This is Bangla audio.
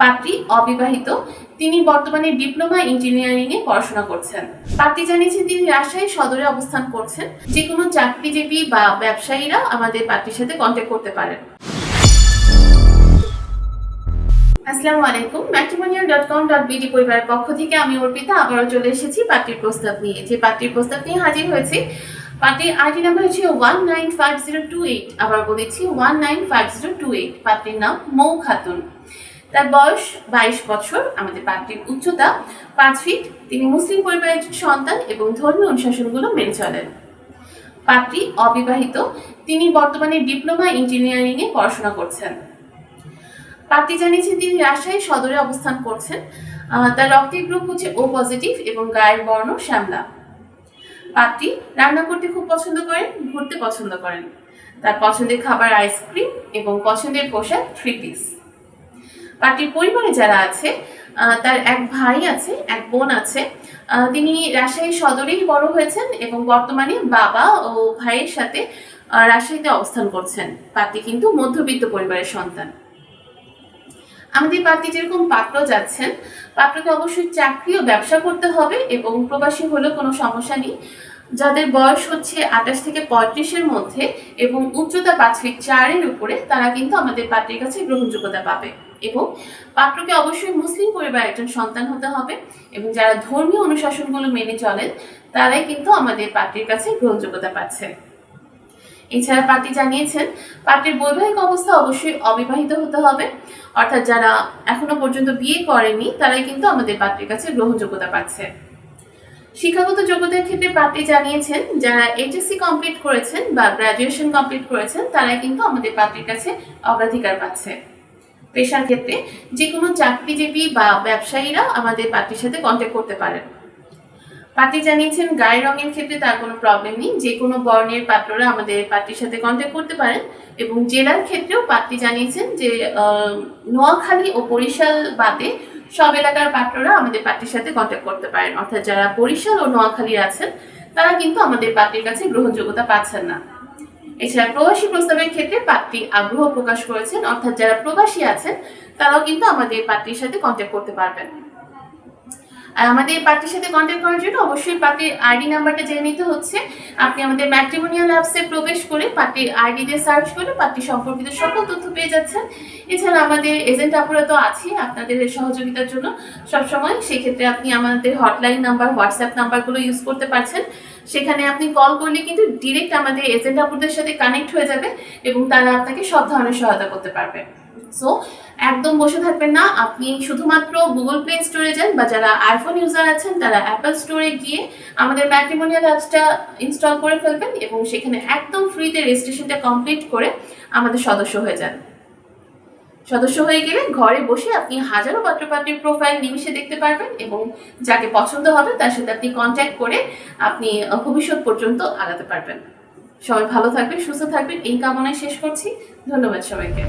পাত্রী অবিবাহিত। তিনি বর্তমানে ডিপ্লোমা ইঞ্জিনিয়ারিং এ পড়াশোনা করছেন। পাত্রী জানিয়েছেন তিনি রাজশাহী সদরে অবস্থান করছেন। যে কোনো চাকরিজীবী বা ব্যবসায়ীরা আমাদের পাত্রীর সাথে কন্ট্যাক্ট করতে পারেন। আসসালামু আলাইকুম। Matrimonial dot com dot BD পরিবারের পক্ষ থেকে আমি অর্পিতা। আবারও চলে এসেছি পাত্রীর প্রস্তাব নিয়ে। যে পাত্রীর প্রস্তাব নিয়ে হাজির হয়েছি, পাত্রীর আইডি নাম্বার হচ্ছে one nine five zero two eight আবার বলেছি one nine five zero two eight পাত্রীর নাম মৌ খাতুন। তার বয়স বাইশ বছর, আমাদের পাত্রীর উচ্চতা পাঁচ ফিট তিনি মুসলিম পরিবারের সন্তান এবং ধর্মীয় অনুশাসনগুলো মেনে চলেন। পাত্রী অবিবাহিত, তিনি বর্তমানে ডিপ্লোমা ইঞ্জিনিয়ারিং এ পড়াশোনা করছেন। পাত্রী জানিয়েছেন তিনি রাজশাহী সদরে অবস্থান করছেন। তার রক্তের গ্রুপ হচ্ছে ও পজিটিভ এবং গায়ের বর্ণ শ্যামলা। পাত্রী রান্না করতে খুব পছন্দ করেন, ঘুরতে পছন্দ করেন। তার পছন্দের খাবার আইসক্রিম এবং পছন্দের পোশাক থ্রি পিস পার্টির পরিবারে যারা আছে তার এক ভাই আছে, এক বোন আছে তিনি রাজশাহী সদরেই বড় হয়েছেন এবং বর্তমানে বাবা ও ভাইয়ের সাথে রাজশাহীতে অবস্থান করছেন। পার্টি কিন্তু মধ্যবিত্ত পরিবারের সন্তান। আমাদের পার্টি যেরকম পাত্র যাচ্ছেন, পাত্রকে অবশ্যই চাকরি ও ব্যবসা করতে হবে এবং প্রবাসী হলেও কোনো সমস্যা নেই। যাদের বয়স হচ্ছে আঠাশ থেকে পঁয়ত্রিশের মধ্যে এবং উচ্চতা পাঁচ ফিট চারের উপরে, তারা কিন্তু আমাদের পাত্রের কাছে গ্রহণযোগ্যতা পাবে। এবং পাত্রকে অবশ্যই মুসলিম পরিবারের একজন সন্তান হতে হবে এবং যারা ধর্মীয় অনুশাসনগুলো মেনে চলেন, তারাই কিন্তু আমাদের পাত্রের কাছে গ্রহণযোগ্যতা পাচ্ছে। এছাড়া পার্টি জানিয়েছেন পার্টির বৈবাহিক অবস্থা অবশ্যই অবিবাহিত হতে হবে। অর্থাৎ যারা এখনও পর্যন্ত বিয়ে করেনি, তারাই কিন্তু আমাদের পাত্রের কাছে গ্রহণযোগ্যতা পাচ্ছে। শিক্ষাগত যোগ্যতার ক্ষেত্রে পার্টি জানিয়েছেন, যারা এইচএসসি কমপ্লিট করেছেন বা গ্রাজুয়েশন কমপ্লিট করেছেন তারাই কিন্তু আমাদের পাত্রের কাছে অগ্রাধিকার পাচ্ছে। পেশার ক্ষেত্রে যে কোনো চাকরিজীবী বা ব্যবসায়ীরা আমাদের পার্টির সাথে কন্ট্যাক্ট করতে পারেন। পার্টি জানিয়েছেন, গায়ের রঙের ক্ষেত্রে তার কোনো প্রবলেম নেই। যে কোনো বর্ণের পাত্ররা আমাদের পার্টির সাথে কন্ট্যাক্ট করতে পারেন এবং জেলার ক্ষেত্রেও পার্টি জানিয়েছেন যে নোয়াখালী ও বরিশাল বাদে সব এলাকার পাত্ররা আমাদের পার্টির সাথে কন্ট্যাক্ট করতে পারেন। অর্থাৎ যারা বরিশাল ও নোয়াখালী আছেন, তারা কিন্তু আমাদের পার্টির কাছে গ্রহণযোগ্যতা পাচ্ছেন না। এছাড়া প্রবাসী প্রস্তাবের ক্ষেত্রে পার্টি আগ্রহ প্রকাশ করেছেন। অর্থাৎ যারা প্রবাসী আছেন, তারাও কিন্তু আমাদের পার্টির সাথে কন্ট্যাক্ট করতে পারবেন। আর আমাদের পার্টির সাথে কন্ট্যাক্ট করার জন্য অবশ্যই পার্টির আইডি নাম্বারটা জেনে নিতে হচ্ছে। আপনি আমাদের ম্যাট্রিমোনিয়াল অ্যাপসে প্রবেশ করে পার্টির আইডি দিয়ে সার্চ করে পার্টি সম্পর্কিত সকল তথ্য পেয়ে যাচ্ছেন। এছাড়া আমাদের এজেন্ট আপুরা তো আছে আপনাদের সহযোগিতার জন্য সবসময়। সেক্ষেত্রে আপনি আমাদের হটলাইন নাম্বার হোয়াটসঅ্যাপ নাম্বারগুলো ইউজ করতে পারছেন। সেখানে আপনি কল করলে কিন্তু ডিরেক্ট আমাদের এজেন্ট আপুদের সাথে কানেক্ট হয়ে যাবে এবং তারা আপনাকে সব ধরনের সহায়তা করতে পারবে। সো একদম বসে থাকবেন না। আপনি শুধুমাত্র গুগল প্লে স্টোরে যান বা যারা আইফোন ইউজার আছেন, তারা অ্যাপল স্টোরে গিয়ে আমাদের ম্যাট্রিমোনিয়াল অ্যাপসটা ইনস্টল করে ফেলবেন এবং সেখানে একদম ফ্রিতে রেজিস্ট্রেশনটা কমপ্লিট করে আমাদের সদস্য হয়ে যান। সদস্য হয়ে গেলে ঘরে বসে আপনি হাজারো পাত্রপাত্রীর প্রোফাইল নিমিশে দেখতে পারবেন এবং যাকে পছন্দ হবে তার সাথে আপনি কন্ট্যাক্ট করে আপনি ভবিষ্যৎ পর্যন্ত আগাতে পারবেন। সবাই ভালো থাকবেন, সুস্থ থাকবেন। এই কামনায় শেষ করছি। ধন্যবাদ সবাইকে।